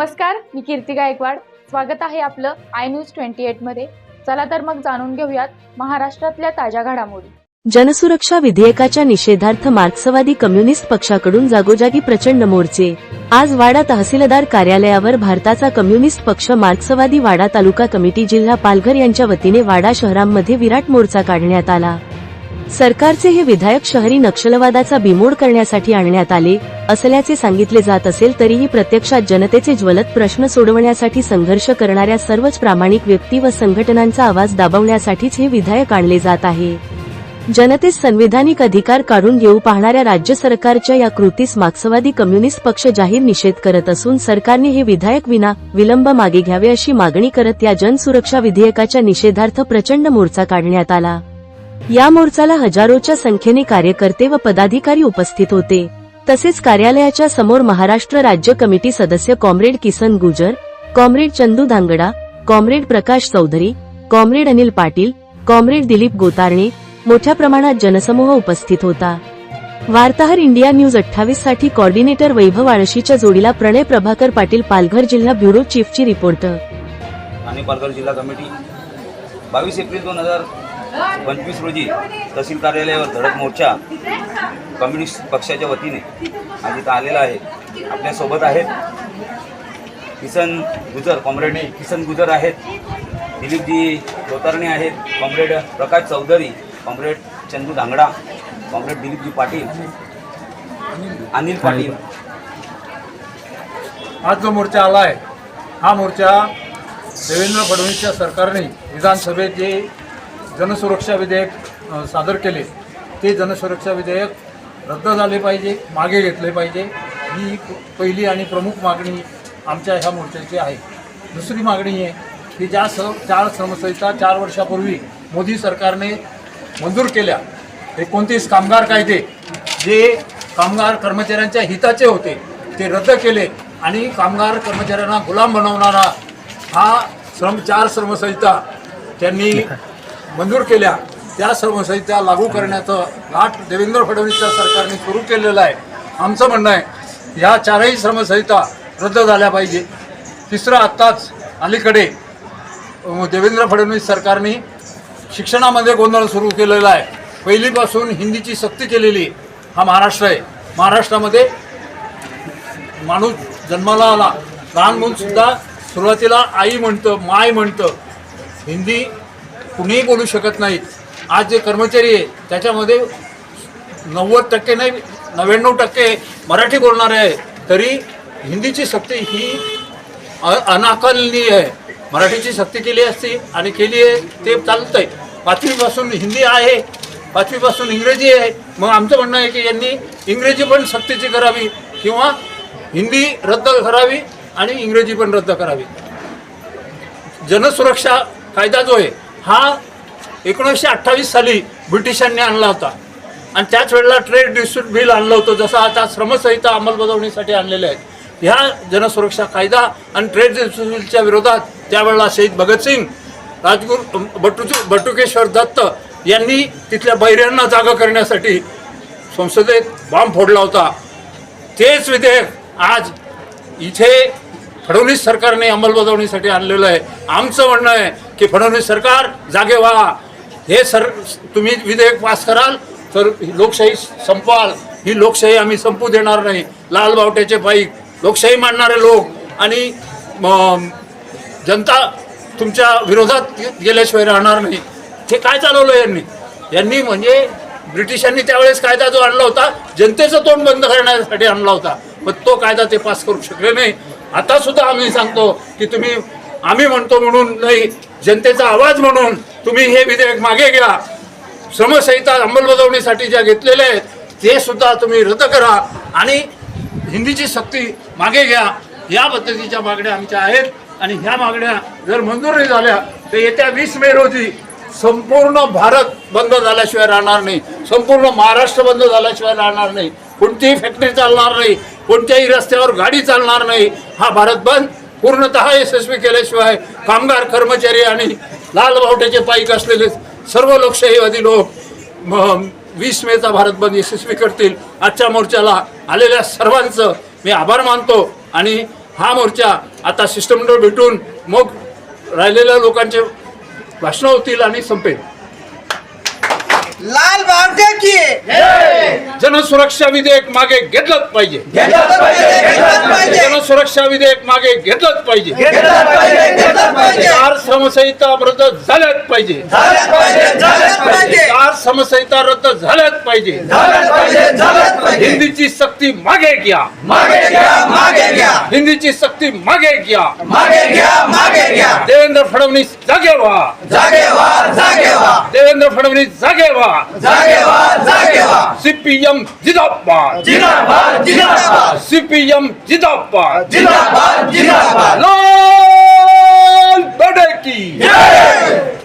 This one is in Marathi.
नमस्कार मी कीर्ती गायकवाड. स्वागत आहे आपलं आय न्यूज ट्वेंटी एटमध्ये चला तर मग जाणून घेऊयात महाराष्ट्रातल्या ताज्या घडामोडी. जनसुरक्षा विधेयकाच्या निषेधार्थ मार्क्सवादी कम्युनिस्ट पक्षाकडून जागोजागी प्रचंड मोर्चे. आज वाडा तहसीलदार कार्यालयावर भारताचा कम्युनिस्ट पक्ष मार्क्सवादी वाडा तालुका कमिटी जिल्हा पालघर यांच्या वतीने वाडा शहरांमध्ये विराट मोर्चा काढण्यात आला. सरकारचे हे विधायक शहरी नक्षलवादाचा बिमोड करण्यासाठी आणण्यात आले असल्याचे सांगितले जात असेल तरीही प्रत्यक्षात जनतेचे ज्वलत प्रश्न सोडवण्यासाठी संघर्ष करणाऱ्या सर्वच प्रामाणिक व्यक्ती व संघटनांचा आवाज दाबवण्यासाठीच हे विधायक आणले जात आहे. जनतेस संविधानिक अधिकार काढून घेऊ पाहणाऱ्या राज्य सरकारच्या या कृतीस मार्क्सवादी कम्युनिस्ट पक्ष जाहीर निषेध करत असून सरकारने हे विधायक विना विलंब मागे घ्यावे अशी मागणी करत या जनसुरक्षा विधेयकाच्या निषेधार्थ प्रचंड मोर्चा काढण्यात आला. या मोर्चाला हजारोच्या संख्येने कार्यकर्ते व पदाधिकारी उपस्थित होते. तसेच कार्यालयाच्या समोर महाराष्ट्र राज्य कमिटी सदस्य comrade Kisan Gujar comrade Chandu Dhangda comrade Prakash Chaudhari comrade Anil Patil comrade Dilip Gotarne मोठ्या प्रमाणात जनसमूह उपस्थित होता. वार्ताहर इंडिया न्यूज अठ्ठावीससाठी कॉर्डिनेटर वैभव आळशीच्या जोडीला प्रणय प्रभाकर पाटील पालघर जिल्हा ब्युरो चीफची रिपोर्ट. आणि पालघर जिल्हा कमिटी बावीस एप्रिल दोन हजार पंचवीस रोजी तहसील कार्यालयावर धडक मोर्चा कम्युनिस्ट पक्षाच्या वतीने आज इथं आलेला आहे. आपल्यासोबत आहेत किसन गुजर कॉम्रेड किसन गुजर आहेत. दिलीपजी गोतारणे आहेत. Comrade Prakash Chaudhari comrade Chandu Dhangda comrade Dilipji Patil Anil Patil. आज जो मोर्चा आला आहे हा मोर्चा देवेंद्र फडणवीसच्या सरकारने विधानसभेत जे जनसुरक्षा विधेयक सादर केले. ते जनसुरक्षा विधेयक रद्द झाले पाहिजे मागे घेतले पाहिजे. ही पहिली आणि प्रमुख मागणी आमच्या ह्या मोर्चाची आहे. दुसरी मागणी आहे की ज्या स चार श्रमसंहिता चार वर्षापूर्वी मोदी सरकारने मंजूर केल्या एकोणतीस कामगार कायदे जे कामगार कर्मचाऱ्यांच्या हिताचे होते ते रद्द केले आणि कामगार कर्मचाऱ्यांना गुलाम बनवणारा हा श्रम चार श्रमसंहिता त्यांनी मंजूर केल्या. त्या संहिता लागू करण्याचं लाट देवेंद्र फडणवीसच्या सरकारने सुरू केलेलं आहे. आमचं म्हणणं आहे ह्या चारही श्रमसंहिता रद्द झाल्या पाहिजे. तिसरं आत्ताच अलीकडे देवेंद्र फडणवीस सरकारने शिक्षणामध्ये गोंधळ सुरू केलेला आहे. पहिलीपासून हिंदीची सक्ती केलेली हा महाराष्ट्र आहे. महाराष्ट्रामध्ये माणूस जन्माला आला. लहान मुलंसुद्धा सुरुवातीला आई म्हणतं माय म्हणतं. हिंदी कुणीही बोलू शकत नाहीत आज जे कर्मचारी आहे त्याच्यामध्ये नव्वद टक्के नाही नव्याण्णव टक्के मराठी बोलणारे आहे. तरी हिंदीची सक्ती ही अ अनाकलनीय आहे. मराठीची सक्ती केली असती आणि केली आहे ते चालतंय. पाचवीपासून हिंदी आहे पाचवीपासून इंग्रजी आहे. मग आमचं म्हणणं आहे की यांनी इंग्रजी पण सक्तीची करावी किंवा हिंदी रद्द करावी आणि इंग्रजी पण रद्द करावी. जनसुरक्षा कायदा जो आहे हा एकोणीसशे अठ्ठावीस साली ब्रिटिशांनी आणला होता. आणि त्याच वेळेला ट्रेड डिस्प्यूट बिल आणलं होतं जसं आता श्रमसंहिता अंमलबजावणीसाठी आणलेले आहेत. ह्या जनसुरक्षा कायदा आणि ट्रेड डिस्प्यूट बिलच्या विरोधात त्यावेळेला शहीद भगतसिंग राजगुरू बटू बटुकेश्वर दत्त यांनी तिथल्या बैऱ्यांना जागा करण्यासाठी संसदेत बॉम्ब फोडला होता. तेच विधेयक आज इथे फडणवीस सरकारने अंमलबजावणीसाठी आणलेलं आहे. आमचं म्हणणं आहे की फडणवीस सरकार जागे व्हा. हे सर तुम्ही विधेयक पास कराल तर ही लोकशाही संपवाल. ही लोकशाही आम्ही संपू देणार नाही. लाल बावट्याचे बाईक लोकशाही मानणारे लोक आणि जनता तुमच्या विरोधात गेल्याशिवाय राहणार नाही. हे काय चालवलं यांनी? यांनी म्हणजे ब्रिटिशांनी त्यावेळेस कायदा जो आणला होता जनतेचं तोंड बंद करण्यासाठी आणला होता. पण तो कायदा ते पास करू शकले नाही. आता सुद्धा आम्ही सांगतो की तुम्ही आम्ही म्हणतो म्हणून नाही जनतेचा आवाज म्हणून तुम्ही हे विधेयक मागे घ्या. श्रमसंहिता अंमलबजावणीसाठी ज्या घेतलेल्या आहेत ते सुद्धा तुम्ही रद्द करा आणि हिंदीची सक्ती मागे घ्या. या पद्धतीच्या मागण्या आमच्या आहेत आणि ह्या मागण्या जर मंजूर नाही झाल्या तर येत्या वीस मे रोजी संपूर्ण भारत बंद झाल्याशिवाय राहणार नाही. संपूर्ण महाराष्ट्र बंद झाल्याशिवाय राहणार नाही. कोणतीही फॅक्टरी चालणार नाही कोणत्याही रस्त्यावर गाडी चालणार नाही. हा भारत बंद. पूर्णतः यशस्वी केल्याशिवाय कामगार कर्मचारी आणि लाल बावट्याचे पाईक असलेले सर्व लोकशाहीवादी लोक वीस मेचा भारत बंद यशस्वी करतील. आजच्या मोर्चाला आलेल्या सर्वांचं मी आभार मानतो आणि हा मोर्चा आता शिष्टमंडळ भेटून मग राहिलेल्या लोकांचे भाषणं होतील आणि संपेल. लाल बावटे की? जनसुरक्षा विधेयक मागे घेतलंच पाहिजे. घेतलंच पाहिजे जनसुरक्षा विधेयक मागे घेतलंच पाहिजे. घेतलंच पाहिजे घेतलंच पाहिजे. चार समसंहिता रद्द झाल्याच पाहिजे. झालंच पाहिजे झालंच पाहिजे. चार समसंहिता रद्द झाल्याच पाहिजे. झालंच पाहिजे झालंच पाहिजे. हिंदीची सक्ती मागे घ्या. मागे घ्या मागे हिंदीची सक्ती मागे घ्या. मागे घ्या मागे घ्या. देवेंद्र फडणवीस जागे व्हा. जागे व्हा जागे व्हा. देवेंद्र फडणवीस जागे व्हा. जागे व्हा जागे व्हा. सीपीएम जिंदाबाद. जिंदाबाद जिंदाबाद. सीपीएम जिंदाबाद. जिंदाबाद जिंदाबाद. लाल बडे की. जय!